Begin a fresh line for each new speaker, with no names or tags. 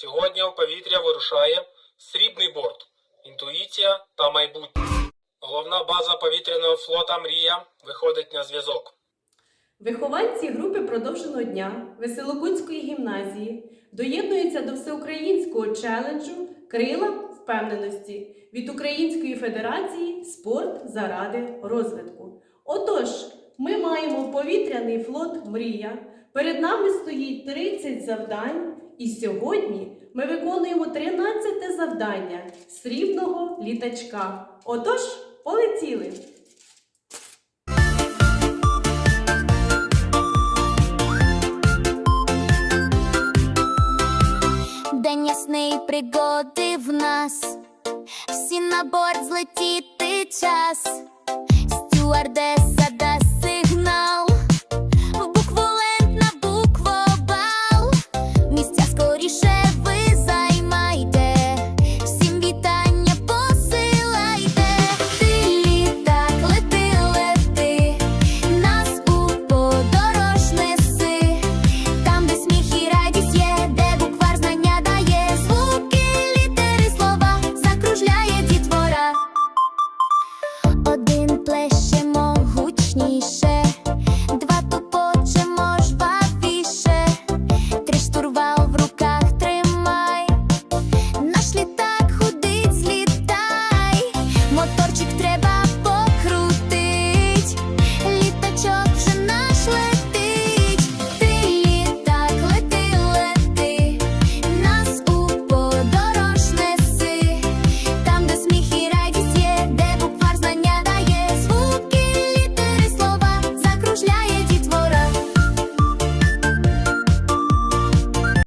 Сьогодні у повітря вирушає срібний борт, інтуїція та майбутнє. Головна база повітряного флота Мрія виходить на зв'язок.
Вихованці групи продовженого дня Веселокунської гімназії доєднуються до всеукраїнського челенджу Крила впевненості від Української Федерації Спорт заради розвитку. Отож, ми маємо повітряний флот Мрія. Перед нами стоїть 30 завдань, і сьогодні ми виконуємо 13 завдання срібного літачка. Отож, полетіли!
День ясний пригоди в нас. Всі на борт злетіти час. Стюардеса дасть